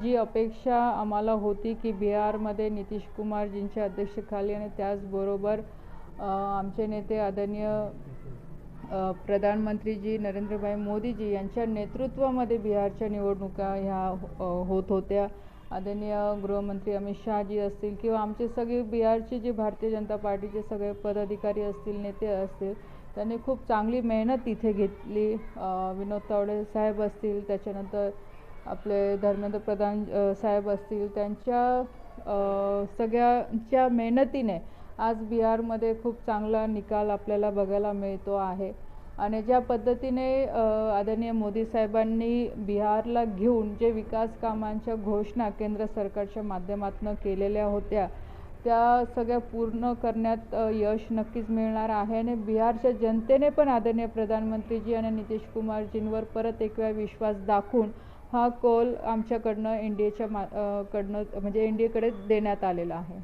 जी अपेक्षा आम्हाला होती की बिहारमध्ये नितीश कुमारजींच्या अध्यक्षतेखाली आणि त्याचबरोबर आमचे नेते आदरणीय प्रधानमंत्रीजी नरेंद्रभाई मोदीजी यांच्या नेतृत्वामध्ये बिहारच्या निवडणुका ह्या होत होत्या. आदरणीय गृहमंत्री अमित शहाजी असतील किंवा आमचे सगळे बिहारचे जे भारतीय जनता पार्टीचे सगळे पदाधिकारी असतील नेते असतील त्यांनी खूप चांगली मेहनत इथे घेतली. विनोद तावडे साहेब असतील त्याच्यानंतर आपले धर्मेंद्र प्रधान साहेब असतील त्यांच्या सगळ्यांच्या मेहनतीने आज बिहारमध्ये खूप चांगला निकाल आपल्याला बघायला मिळतो आहे. आणि ज्या पद्धतीने आदरणीय मोदी साहेबांनी बिहारला घेऊन जे विकास कामांच्या घोषणा केंद्र सरकारच्या माध्यमातून केलेल्या होत्या त्या सगळ्या पूर्ण करण्यात यश नक्कीच मिळणार आहे. आणि बिहारच्या जनतेने पण आदरणीय प्रधानमंत्रीजी आणि नितीश कुमारजींवर परत एक वेळा विश्वास दाखवून हा कौल आमच्याकडनं एन डी एच्या मा कडनं म्हणजे एन डी एकडे देण्यात आलेला आहे.